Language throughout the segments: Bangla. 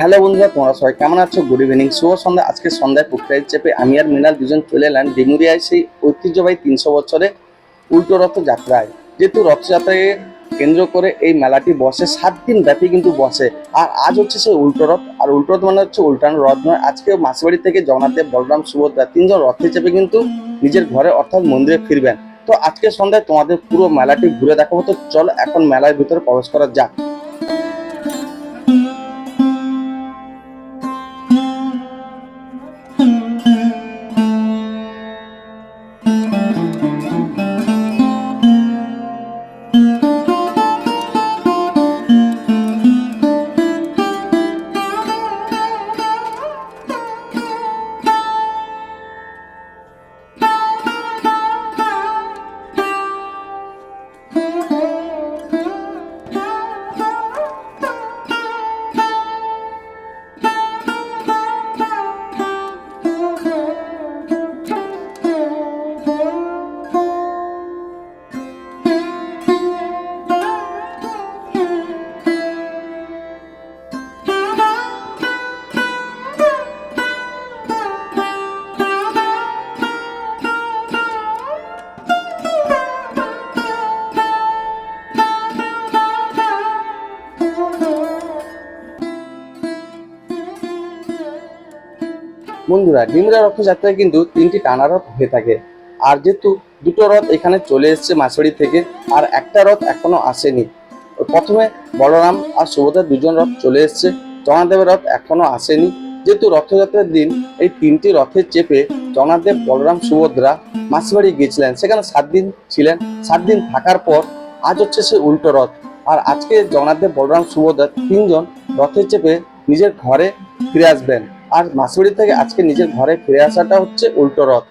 হ্যালো বন্ধুরা, তোমরা সবাই কেমন আছো? গুড ইভিনিং শুভ সন্ধ্যা। আজকে সন্ধ্যায় পুকুরের চেপে আমি আর মিনাল দুজন চলে এলাম ডেমুরিয়ায় সেই ঐতিহ্যবাহী তিনশো বছরে উল্টো রথ যাত্রায়। যেহেতু রথযাত্রাকে কেন্দ্র করে এই মেলাটি বসে, সাত দিন ব্যাপী কিন্তু বসে। আর আজ হচ্ছে সেই উল্টো রথ। আর উল্টো রথ মানে হচ্ছে উল্টানো রথ নয় আজকে মাসিবাড়ি থেকে জগন্নাথদেব, বলরাম, সুভদ্রা তিনজন রথে চেপে কিন্তু নিজের ঘরে অর্থাৎ মন্দিরে ফিরবেন। তো আজকে সন্ধ্যায় তোমাদের পুরো মেলাটি ঘুরে দেখাবো। তো চলো এখন মেলার ভিতরে প্রবেশ করা যাক। বন্ধুরা ডিমরা রথযাত্রায় কিন্তু তিনটি টানা রথ হয়ে থাকে। আর যেহেতু দুটো রথ এখানে চলে এসেছে মাসুরি থেকে, আর একটা রথ এখনও আসেনি। প্রথমে বলরাম আর সুভদ্রা দুজন রথ চলে এসেছে। জগন্নাথদেবের রথ এখনও আসেনি। যেহেতু রথযাত্রার দিন, এই তিনটি রথে চেপে জগন্নাথদেব বলরাম, সুভদ্রা মাসিবাড়ি গিয়েছিলেন। সেখানে সাত দিন ছিলেন। সাত দিন থাকার পর আজ হচ্ছে সে উল্টো রথ। আর আজকে জগন্নাথদেব বলরাম, সুভদ্রা তিনজন রথে চেপে নিজের ঘরে ফিরে আসবেন। আর মাসুরি থেকে আজকে নিজের ঘরে ফিরে আসাটা হচ্ছে উল্টো রথ।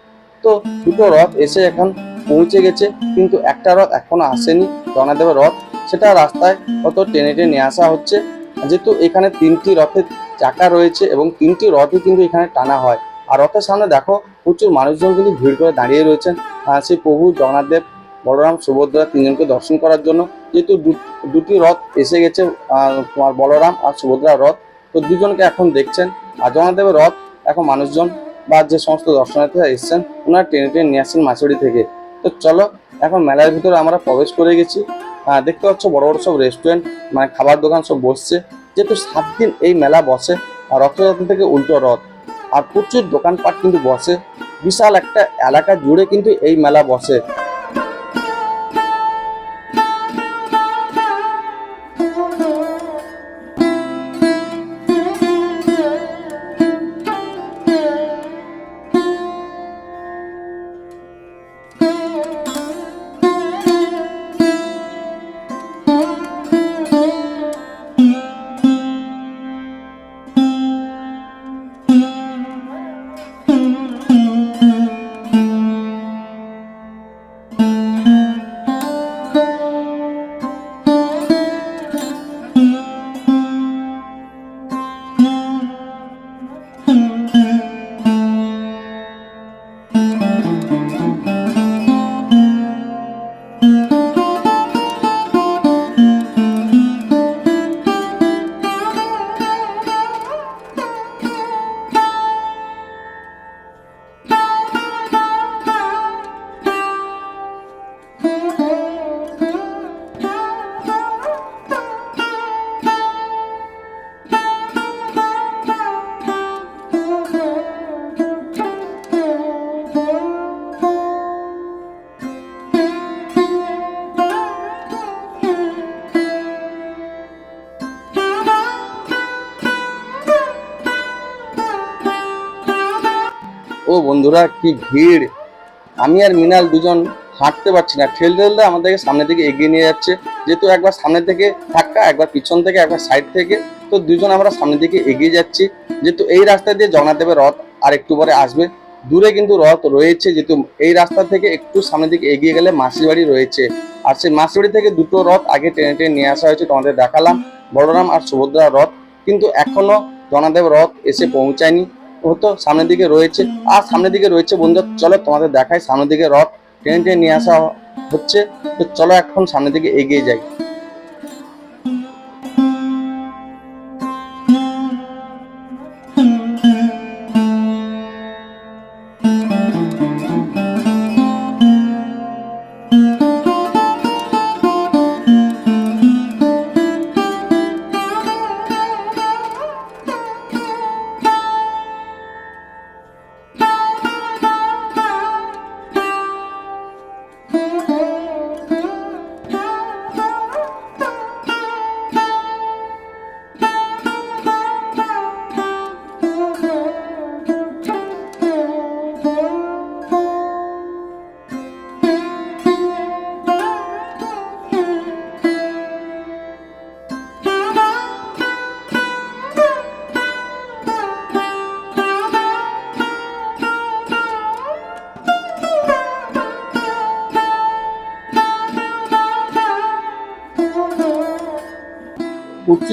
তো দুটো রথ এসে এখন পৌঁছে গেছে, কিন্তু একটা রথ এখনও আসেনি জগন্নাথদেবের রথ। সেটা রাস্তায় কত টেনে টেনে নিয়ে আসা হচ্ছে। যেহেতু এখানে তিনটি রথের চাকা রয়েছে এবং তিনটি রথই কিন্তু এখানে টানা হয়। আর রথের সামনে দেখো, প্রচুর মানুষজন কিন্তু ভিড় করে দাঁড়িয়ে রয়েছেন। সেই প্রভু জগন্নাথদেব বলরাম, সুভদ্রা তিনজনকে দর্শন করার জন্য। যেহেতু দুটি রথ এসে গেছে তোমার বলরাম আর সুভদ্রার রথ, তো দুজনকে এখন দেখছেন। আর জগন্নাথদেবের রথ, এখন মানুষজন বা যে সমস্ত দর্শনার্থীরা এসছেন, ওনারা টেনে টেনে নিয়ে আসছেন মাছুরি থেকে। তো চলো, এখন মেলার ভিতরে আমরা প্রবেশ করে গেছি। দেখতে পাচ্ছ বড় বড় সব রেস্টুরেন্ট মানে খাবার দোকান সব বসছে। যেহেতু সাত দিন এই মেলা বসে, আর রথযাত্রা থেকে উল্টো রথ। আর প্রচুর দোকানপাট কিন্তু বসে। বিশাল একটা এলাকা জুড়ে কিন্তু এই মেলা বসে। বন্ধুরা, কি ভিড়। আমি আর মিনাল দুজন হাঁটতে পারছি না। ঠেলতে ঠেলতে আমাদেরকে সামনের দিকে এগিয়ে নিয়ে যাচ্ছে। যেহেতু একবার সামনের থেকে ধাক্কা, একবার পিছন থেকে, একবার সাইড থেকে, তো দুজন আমরা সামনের দিকে এগিয়ে যাচ্ছি। যেহেতু এই রাস্তা দিয়ে জগন্নাথদেবের রথ আর একটু পরে আসবে। দূরে কিন্তু রথ রয়েছে, যেহেতু এই রাস্তা থেকে একটু সামনের দিকে এগিয়ে গেলে মাসির বাড়ি রয়েছে। আর সেই মাসির বাড়ি থেকে দুটো রথ আগে টেনে টেনে নিয়ে আসা হয়েছে, তোমাদের দেখালাম। বলরাম আর সুভদ্রা রথ। কিন্তু এখনও জগন্নাথদেব রথ এসে পৌঁছায়নি। হতো সামনের দিকে রয়েছে। আর সামনের দিকে রয়েছে বন্ধু চলো তোমাদের দেখায় সামনের দিকে রথ টেনে টেনে নিয়ে আসা হচ্ছে। তো চলো এখন সামনের দিকে এগিয়ে যাই।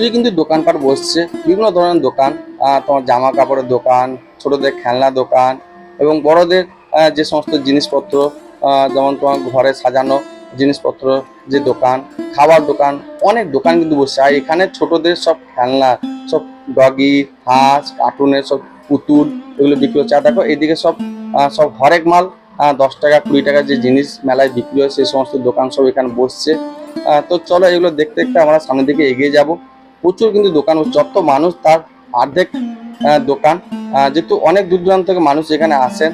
প্রচুরই কিন্তু দোকানপাট বসছে, বিভিন্ন ধরনের দোকান তোমার জামা কাপড়ের দোকান, ছোটদের খেলনা দোকান এবং বড়দের যে সমস্ত জিনিসপত্র যেমন তোমার ঘরে সাজানো জিনিসপত্র, যে দোকান, খাবার দোকান, অনেক দোকান কিন্তু বসছে। আর এখানে ছোটদের সব খেলনা, সব ডগি, হাঁস, কার্টুনের সব পুতুল এগুলো বিক্রি হচ্ছে। আর দেখো, এদিকে সব সব হরেক মাল দশ টাকা, কুড়ি টাকা যে জিনিস মেলায় বিক্রি হয় সেই সমস্ত দোকান সব এখানে বসছে। তো চলো এগুলো দেখতে দেখতে আমরা সামনের দিকে এগিয়ে যাব। প্রচুর কিন্তু দোকান বসছে। যত মানুষ তার অর্ধেক দোকান। যেহেতু অনেক দূর দূরান্ত থেকে মানুষ এখানে আসেন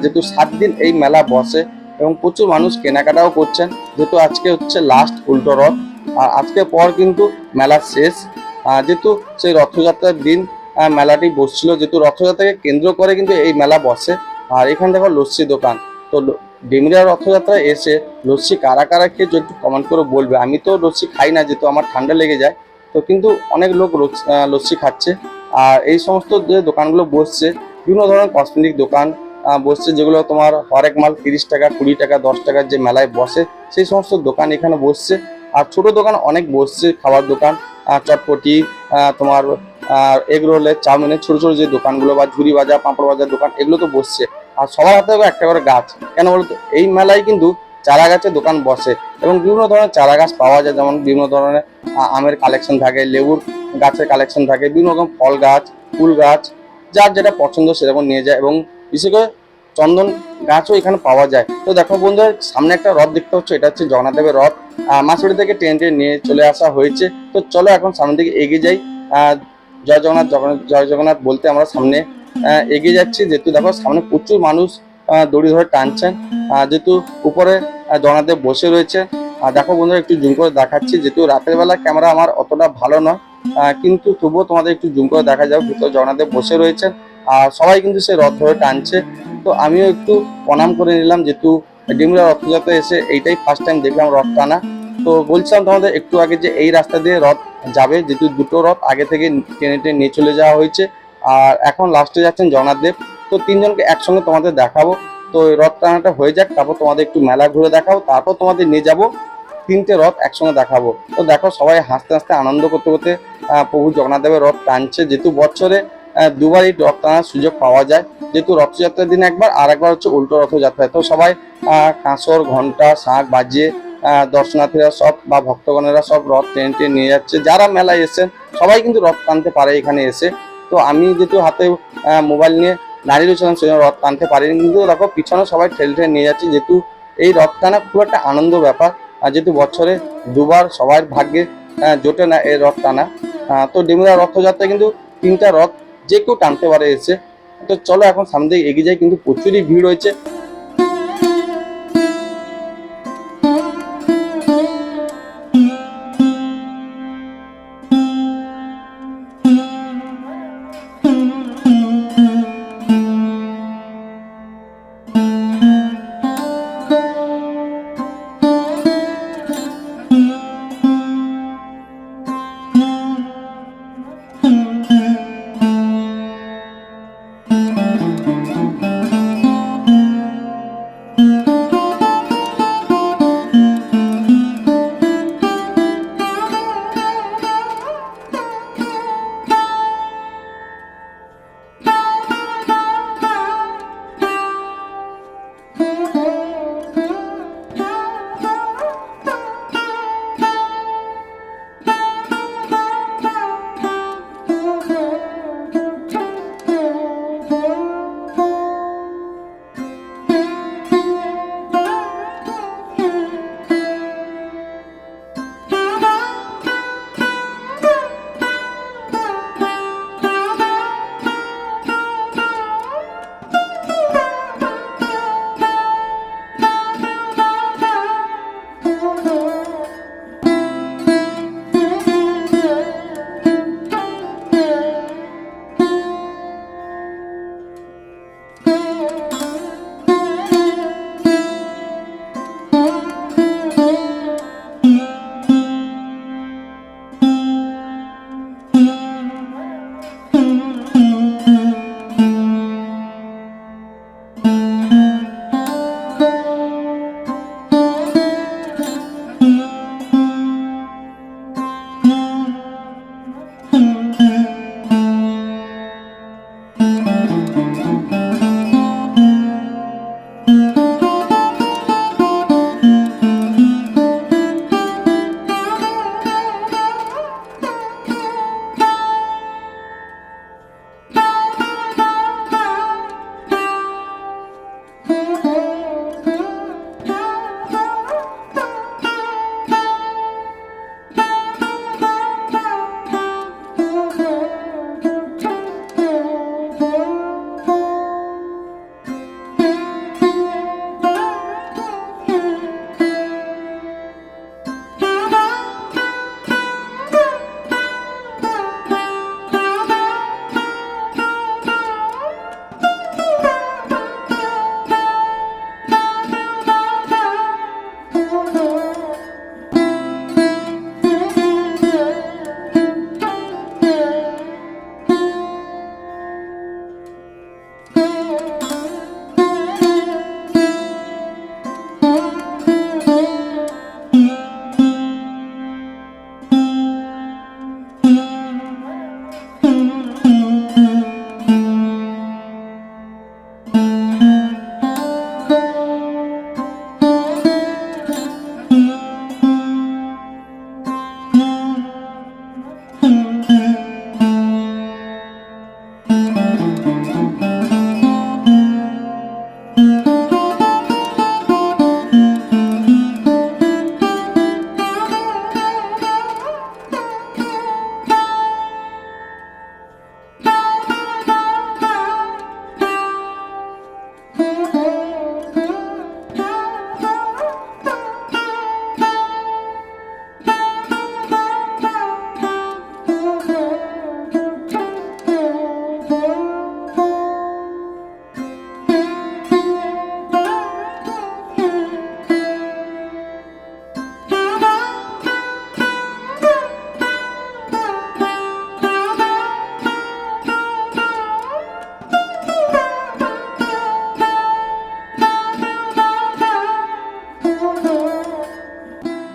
যেহেতু সাত দিন এই মেলা বসে এবং প্রচুর মানুষ কেনাকাটাও করছেন, যেহেতু আজকে হচ্ছে লাস্ট উল্টো রথ, আর আজকে পর কিন্তু মেলা শেষ। যেহেতু সেই রথযাত্রার দিন মেলাটি বসছিল, যেহেতু রথযাত্রাকে কেন্দ্র করে কিন্তু এই মেলা বসে। আর এখানে দেখো লস্যি দোকান। তো ডেমরিয়া রথযাত্রায় এসে লস্যি কারা কারা খেয়েছো একটু কমেন্ট করে বলবে। আমি তো লস্যি খাই না, যেহেতু আমার ঠান্ডা লেগে যায়। তো কিন্তু অনেক লোক লস- লস্যি খাচ্ছে। আর এই সমস্ত যে দোকানগুলো বসছে, বিভিন্ন ধরনের কসমেটিক দোকান বসছে যেগুলো তোমার হরেক মাল তিরিশ টাকা, কুড়ি টাকা, দশ টাকার যে মেলায় বসে, সেই সমস্ত দোকান এখানে বসছে। আর ছোট দোকান অনেক বসছে, খাবার দোকান চটপটি তোমার এগ রোলের চাউমিনের ছোটো ছোটো যে দোকানগুলো বা ঝুড়ি বাজার, পাঁপড় বাজার দোকান, এগুলো তো বসছে। আর সবার হাতে একটা করে গাছ। কেন বলতো? এই মেলায় কিন্তু চারা গাছের দোকান বসে এবং বিভিন্ন ধরনের চারা গাছ পাওয়া যায় যেমন বিভিন্ন ধরনের আমের কালেকশন থাকে লেবুর গাছের কালেকশন থাকে বিভিন্ন রকম ফল গাছ ফুল গাছ যার যেটা পছন্দ সেরকম নিয়ে যায় এবং বিশেষ করে চন্দন গাছও এখানে পাওয়া যায়। তো দেখো বন্ধুরা সামনে একটা রথ দেখতে হচ্ছে এটা হচ্ছে জগন্নাথ দেবের রথ আহ, মাছবাড়ি থেকে ট্রেন ট্রেন নিয়ে চলে আসা হয়েছে। তো চলো এখন সামনের দিকে এগিয়ে যাই। জয় জগন্নাথ জগন্নাথ জয় জগন্নাথ বলতে আমরা সামনে এগিয়ে যাচ্ছি। যেহেতু দেখো সামনে প্রচুর মানুষ দড়ি ধরে টানছেন। যেহেতু উপরে দেব বসে রয়েছে। দেখো বন্ধুরা, একটু জুম করে দেখাচ্ছি। যেহেতু রাতের বেলা ক্যামেরা আমার অতটা ভালো নয় কিন্তু তবুও তোমাদের একটু জুম করে দেখা যাবে ভিতরে জগন্নাথ বসে রয়েছেন। আর সবাই কিন্তু সে রথ ধরে টানছে। তো আমিও একটু প্রণাম করে নিলাম, যেহেতু ডিমরা রথযাত্রা এসে এইটাই ফার্স্ট টাইম দেখলাম রথ টানা। তো বলছিলাম তোমাদের একটু আগে যে এই রাস্তা দিয়ে রথ যাবে, যেহেতু দুটো রথ আগে থেকে টেনে টেনে নিয়ে চলে যাওয়া হয়েছে। আর এখন লাস্টে যাচ্ছেন জগন্নাথ দেব তো তিনজনকে একসঙ্গে তোমাদের দেখাবো। তো রথ টানাটা হয়ে যাক তারপর তোমাদের একটু মেলা ঘুরে দেখাবো তারপর তোমাদের নিয়ে যাব তিনটে রথ একসঙ্গে দেখাবো। তো দেখো সবাই হাসতে হাসতে আনন্দ করতে করতে প্রভু জগন্নাথ দেবের রথ টানছে। যেহেতু বছরে আহ, দুবার এই রথ টানার সুযোগ পাওয়া যায় যেহেতু রথযাত্রার দিন একবার আর একবার হচ্ছে উল্টো রথযাত্রায় তো সবাই কাঁসর ঘণ্টা শাঁখ বাজিয়ে দর্শনার্থীরা সব বা ভক্তগণেরা সব রথ টেনে টেনে নিয়ে যাচ্ছে। যারা মেলায় এসেছেন সবাই কিন্তু রথ টানতে পারে এখানে এসে। তো আমি যেহেতু হাতে মোবাইল নিয়ে দাঁড়িয়ে রয়েছিলাম সেজন্য রথ টানতে পারিনি। কিন্তু দেখো, পিছনে সবাই ঠেলে ঠেলে নিয়ে যাচ্ছে। যেহেতু এই রথ টানা খুব একটা আনন্দ ব্যাপার, আর যেহেতু বছরে দুবার সবার ভাগ্যে জোটে না এই রথ টানা তো ডিমুরা রথযাত্রা কিন্তু তিনটা রথ যে কেউ টানতে পারে এসে। তো চলো, এখন সামনে এগিয়ে যায় কিন্তু প্রচুরই ভিড় হয়েছে thank mm -hmm. you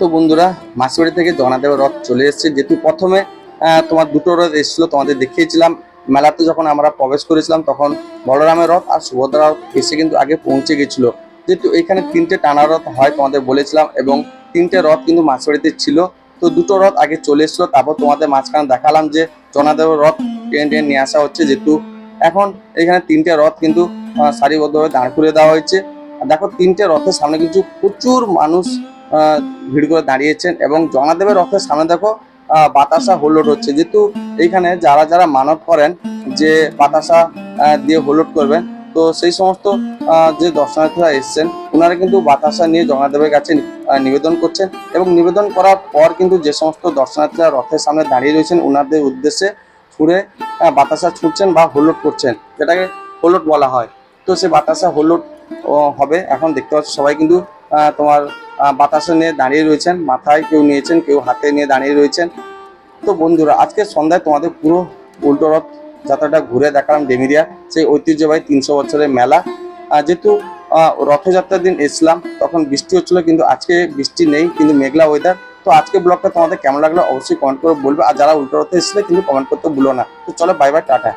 তো বন্ধুরা, মাসিবাড়ি থেকে জগন্নাথদেবের রথ চলে এসেছে। যেহেতু প্রথমে তোমার দুটো রথ এসেছিল, তোমাদের দেখিয়েছিলাম। মেলাতে যখন আমরা প্রবেশ করেছিলাম, তখন বলরামের রথ আর সুভদ্রা রথ এসে কিন্তু আগে পৌঁছে গেছিল। যেহেতু এখানে তিনটে টানা রথ হয় তোমাদের বলেছিলাম, এবং তিনটে রথ কিন্তু মাসবাড়িতে ছিল। তো দুটো রথ আগে চলে এসেছিল, তারপর তোমাদের মাঝখানে দেখালাম যে জগন্নাথদেবের রথ টেনে টেনে নিয়ে আসা হচ্ছে যেহেতু। এখন এখানে তিনটে রথ কিন্তু সারিবদ্ধভাবে দাঁড় করে দেওয়া হয়েছে। দেখো, তিনটে রথের সামনে কিন্তু প্রচুর মানুষ ভিড় করে দাঁড়িয়েছেন এবং জগন্নাথদেবের রথের সামনে দেখো বাতাসা হোল্লোড হচ্ছে। যেহেতু এইখানে যারা যারা মানব করেন যে বাতাসা দিয়ে হোল্লোড করবেন, তো সেই সমস্ত যে দর্শনার্থীরা এসেছেন ওনারা কিন্তু বাতাসা নিয়ে জগন্নাথদেবের কাছে নিবেদন করছেন এবং নিবেদন করার পর কিন্তু যে সমস্ত দর্শনার্থীরা রথের সামনে দাঁড়িয়ে রয়েছেন ওনাদের উদ্দেশ্যে ছুঁড়ে বাতাসা ছুটছেন বা হোল্লোড করছেন, যেটাকে হোল্লোড বলা হয়। তো সে বাতাসা হোল্লোড হবে। এখন দেখতে পাচ্ছ সবাই কিন্তু তোমার বাতাসা নিয়ে দাঁড়িয়ে রয়েছেন, মাথায় কেউ নিয়েছেন, কেউ হাতে নিয়ে দাঁড়িয়ে রয়েছেন। তো বন্ধুরা আজকে সন্ধ্যায় তোমাদের পুরো উল্টো রথ যাত্রাটা ঘুরে দেখালাম ডেমিরিয়া, সেই ঐতিহ্যবাহী তিনশো বছরের মেলা। যেহেতু রথযাত্রার দিন এসলাম তখন বৃষ্টি হচ্ছিল, কিন্তু আজকে বৃষ্টি নেই, কিন্তু মেঘলা ওয়েদার তো আজকে ব্লগটা তোমাদের কেমন লাগল অবশ্যই কমেন্ট করে বলবে, আর যারা উল্টো রথে কিন্তু কমেন্ট করতে ভুলো না। তো চলো বাই বাই টাটা।